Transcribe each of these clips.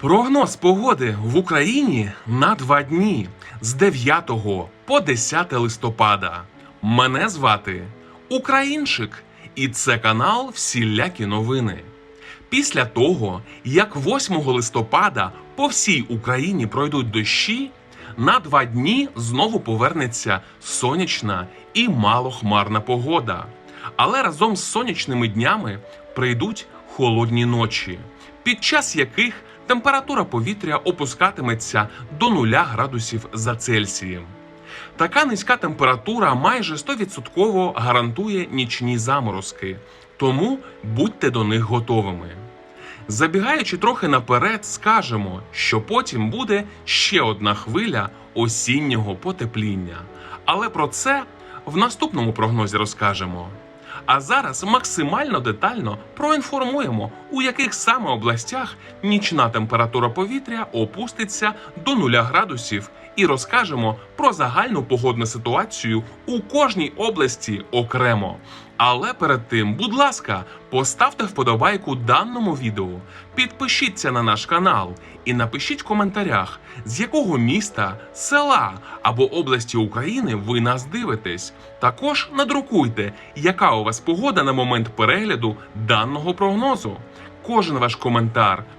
Прогноз погоди в Україні на два дні з 9 по 10 листопада. Мене звати Українчик, і це канал Всілякі новини. Після того, як 8 листопада по всій Україні пройдуть дощі, на два дні знову повернеться сонячна і малохмарна погода. Але разом з сонячними днями прийдуть холодні ночі, під час яких температура повітря опускатиметься до 0 градусів за Цельсієм. Така низька температура майже 100% гарантує нічні заморозки, тому будьте до них готовими. Забігаючи трохи наперед, скажемо, що потім буде ще одна хвиля осіннього потепління. Але про це в наступному прогнозі розкажемо. А зараз максимально детально проінформуємо, у яких саме областях нічна температура повітря опуститься до 0 градусів, і розкажемо про загальну погодну ситуацію у кожній області окремо. Але перед тим, будь ласка, поставте вподобайку даному відео, підпишіться на наш канал і напишіть в коментарях, з якого міста, села або області України ви нас дивитесь. Також надрукуйте, яка у вас погода на момент перегляду даного прогнозу. Кожен ваш коментар,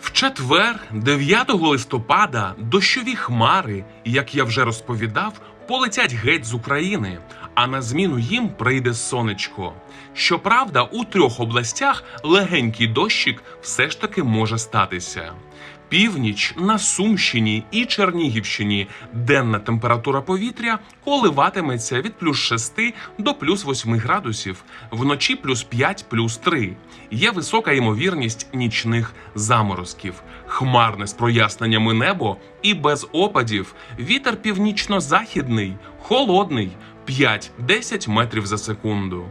В четвер, 9 листопада, дощові хмари, як я вже розповідав, полетять геть з України, а на зміну їм прийде сонечко. Щоправда, у трьох областях легенький дощик все ж таки може статися. Північ на Сумщині і Чернігівщині денна температура повітря коливатиметься від плюс 6 до плюс 8 градусів, вночі плюс 5, плюс 3. Є висока ймовірність нічних заморозків, хмарне з проясненнями небо і без опадів. Вітер північно-західний, холодний 5-10 метрів за секунду.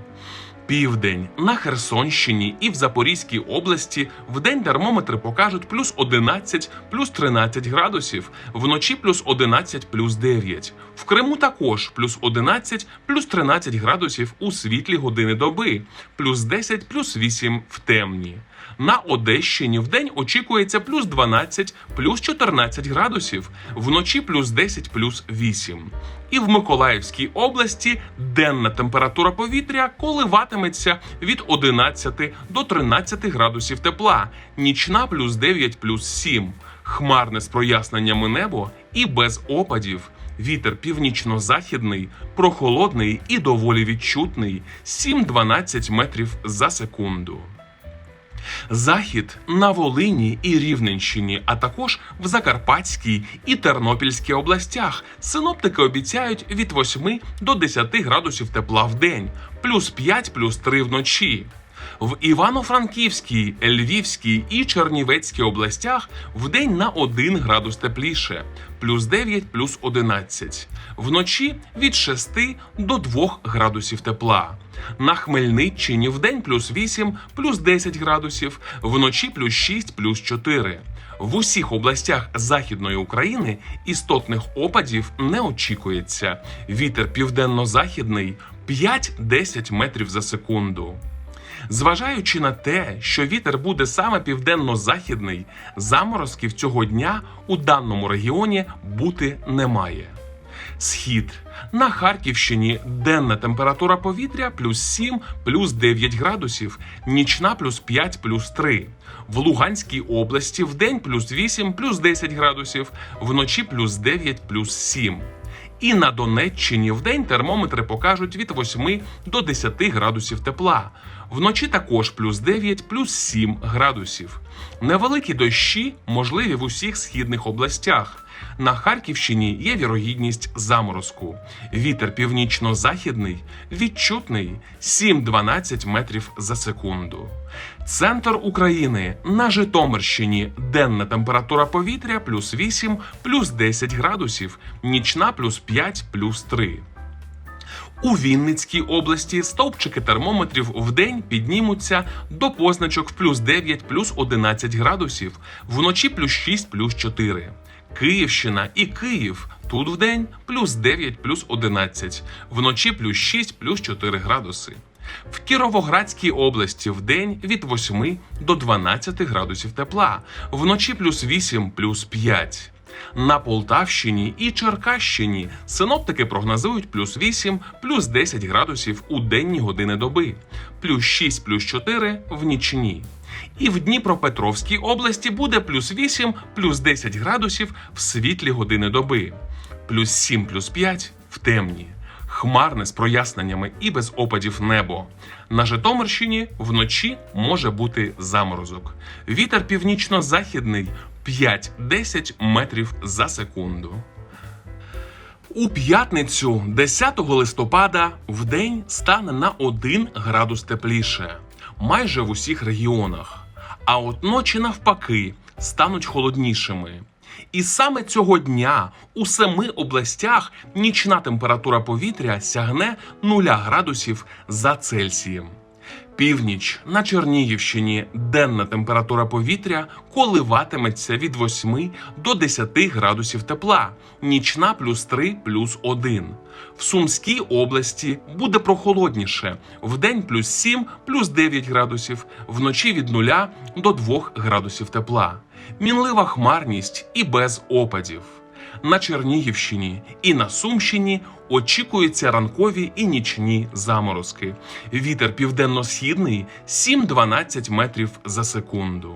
Південь на Херсонщині і в Запорізькій області вдень термометри покажуть плюс 11, плюс 13 градусів, вночі плюс 11, плюс 9. В Криму також плюс 11, плюс 13 градусів у світлі години доби, плюс 10, плюс 8 в темні. На Одещині вдень очікується плюс 12, плюс 14 градусів, вночі плюс 10, плюс 8. І в Миколаївській області денна температура повітря коливатиметься від 11 до 13 градусів тепла, нічна плюс 9, плюс 7. Хмарне з проясненнями небо і без опадів. Вітер північно-західний, прохолодний і доволі відчутний 7-12 метрів за секунду. Захід на Волині і Рівненщині, а також в Закарпатській і Тернопільській областях. Синоптики обіцяють від 8 до 10 градусів тепла в день, плюс 5, плюс 3 вночі. В Івано-Франківській, Львівській і Чернівецькій областях вдень на 1 градус тепліше, плюс 9, плюс 11. Вночі від 6 до 2 градусів тепла. На Хмельниччині вдень плюс 8, плюс 10 градусів, вночі плюс 6, плюс 4. В усіх областях Західної України істотних опадів не очікується. Вітер південно-західний 5-10 метрів за секунду. Зважаючи на те, що вітер буде саме південно-західний, заморозків цього дня у даному регіоні бути немає. Схід на Харківщині денна температура повітря плюс 7, плюс 9 градусів, нічна плюс 5, плюс 3. В Луганській області вдень плюс 8, плюс 10 градусів, вночі плюс 9, плюс 7. І на Донеччині вдень термометри покажуть від 8 до 10 градусів тепла. Вночі також плюс 9, плюс 7 градусів. Невеликі дощі можливі в усіх східних областях. На Харківщині є вірогідність заморозку. Вітер північно-західний відчутний 7-12 метрів за секунду. Центр України на Житомирщині денна температура повітря плюс 8, плюс 10 градусів, нічна плюс 5, плюс 3. У Вінницькій області стовпчики термометрів в день піднімуться до позначок плюс 9, плюс 11 градусів, вночі плюс 6, плюс 4. Київщина і Київ тут в день плюс 9, плюс 11, вночі плюс 6, плюс 4 градуси. В Кіровоградській області в день від 8 до 12 градусів тепла, вночі плюс 8, плюс 5. На Полтавщині і Черкащині синоптики прогнозують плюс 8, плюс 10 градусів у денні години доби, плюс 6, плюс 4 в нічні. І в Дніпропетровській області буде плюс 8, плюс 10 градусів в світлі години доби, плюс 7, плюс 5 в темні. Хмарне з проясненнями і без опадів небо. На Житомирщині вночі може бути заморозок. Вітер північно-західний 5-10 метрів за секунду. У п'ятницю, 10 листопада, в день стане на 1 градус тепліше, майже в усіх регіонах. А от ночі навпаки стануть холоднішими. І саме цього дня у семи областях нічна температура повітря сягне 0 градусів за Цельсієм. Північ на Чернігівщині денна температура повітря коливатиметься від 8 до 10 градусів тепла, нічна плюс 3 плюс 1. В Сумській області буде прохолодніше, вдень плюс 7 плюс 9 градусів, вночі від 0 до 2 градусів тепла. Мінлива хмарність і без опадів. На Чернігівщині і на Сумщині очікуються ранкові і нічні заморозки. Вітер південно-східний 7-12 метрів за секунду.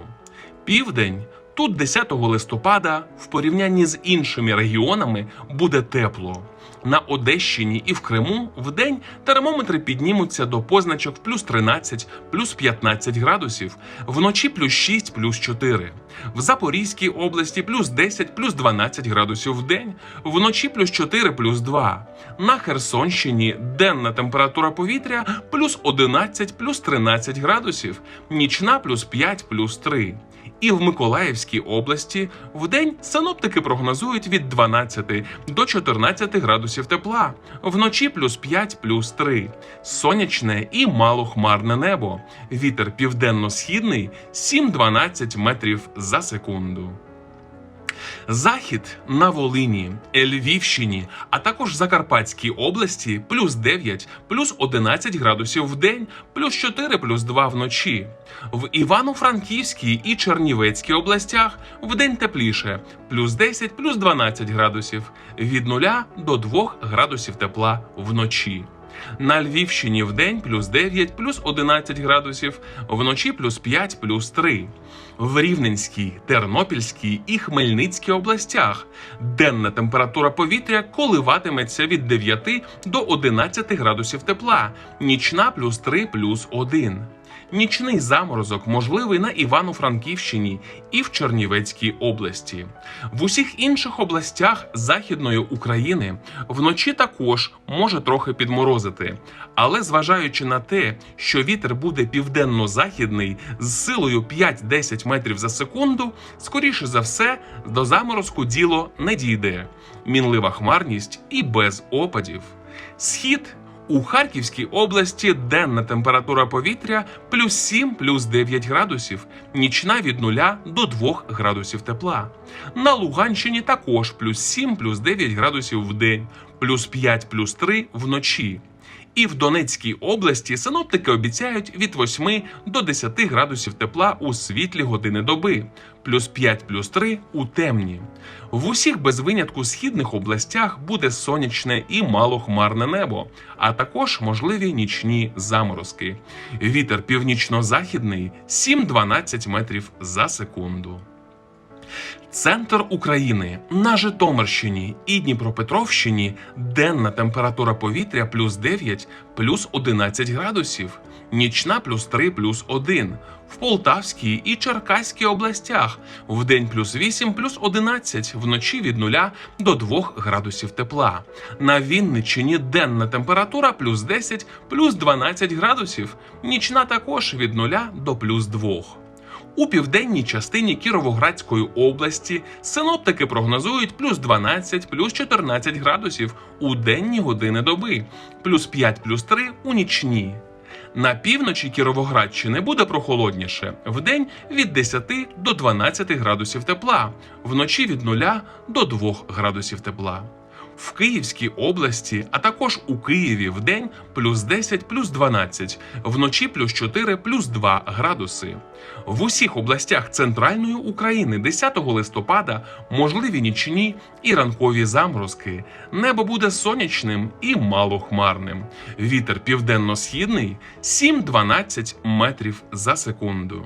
Південь тут 10 листопада в порівнянні з іншими регіонами буде тепло. На Одещині і в Криму в день термометри піднімуться до позначок плюс 13, плюс 15 градусів, вночі плюс 6, плюс 4. В Запорізькій області плюс 10, плюс 12 градусів в день, вночі плюс 4, плюс 2. На Херсонщині денна температура повітря плюс 11, плюс 13 градусів, нічна плюс 5, плюс 3. І в Миколаївській області вдень синоптики прогнозують від 12 до 14 градусів тепла, вночі плюс 5 плюс 3. Сонячне і малохмарне небо. Вітер південно-східний 7-12 метрів за секунду. Захід на Волині, Львівщині, а також Закарпатській області плюс 9, плюс 11 градусів в день, плюс 4, плюс 2 вночі. В Івано-Франківській і Чернівецькій областях в день тепліше, плюс 10, плюс 12 градусів, від 0 до 2 градусів тепла вночі. На Львівщині в день плюс 9, плюс 11 градусів, вночі плюс 5, плюс 3. В Рівненській, Тернопільській і Хмельницькій областях денна температура повітря коливатиметься від 9 до 11 градусів тепла, нічна плюс 3, плюс 1. Нічний заморозок можливий на Івано-Франківщині і в Чернівецькій області. В усіх інших областях Західної України вночі також може трохи підморозити. Але зважаючи на те, що вітер буде південно-західний з силою 5-10 метрів за секунду, скоріше за все, до заморозку діло не дійде. Мінлива хмарність і без опадів. Схід у Харківській області денна температура повітря плюс 7 плюс 9 градусів, нічна від 0 до 2 градусів тепла. На Луганщині також плюс 7 плюс 9 градусів в день, плюс 5 плюс 3 вночі. І в Донецькій області синоптики обіцяють від 8 до 10 градусів тепла у світлі години доби, плюс 5 плюс 3 у темні. В усіх без винятку східних областях буде сонячне і малохмарне небо, а також можливі нічні заморозки. Вітер північно-західний 7-12 метрів за секунду. Центр України на Житомирщині і Дніпропетровщині денна температура повітря плюс 9, плюс 11 градусів, нічна плюс 3 плюс 1. В Полтавській і Черкаській областях вдень плюс 8 плюс 11, вночі від 0 до 2 градусів тепла. На Вінниччині денна температура плюс 10 плюс 12 градусів, нічна також від 0 до плюс 2. У південній частині Кіровоградської області синоптики прогнозують плюс 12, плюс 14 градусів у денні години доби, плюс 5, плюс 3 у нічні. На півночі Кіровоградщини буде прохолодніше вдень від 10 до 12 градусів тепла, вночі від 0 до 2 градусів тепла. В Київській області, а також у Києві вдень плюс 10, плюс 12, вночі плюс 4, плюс 2 градуси. В усіх областях центральної України 10 листопада можливі нічні і ранкові заморозки. Небо буде сонячним і малохмарним. Вітер південно-східний 7-12 метрів за секунду.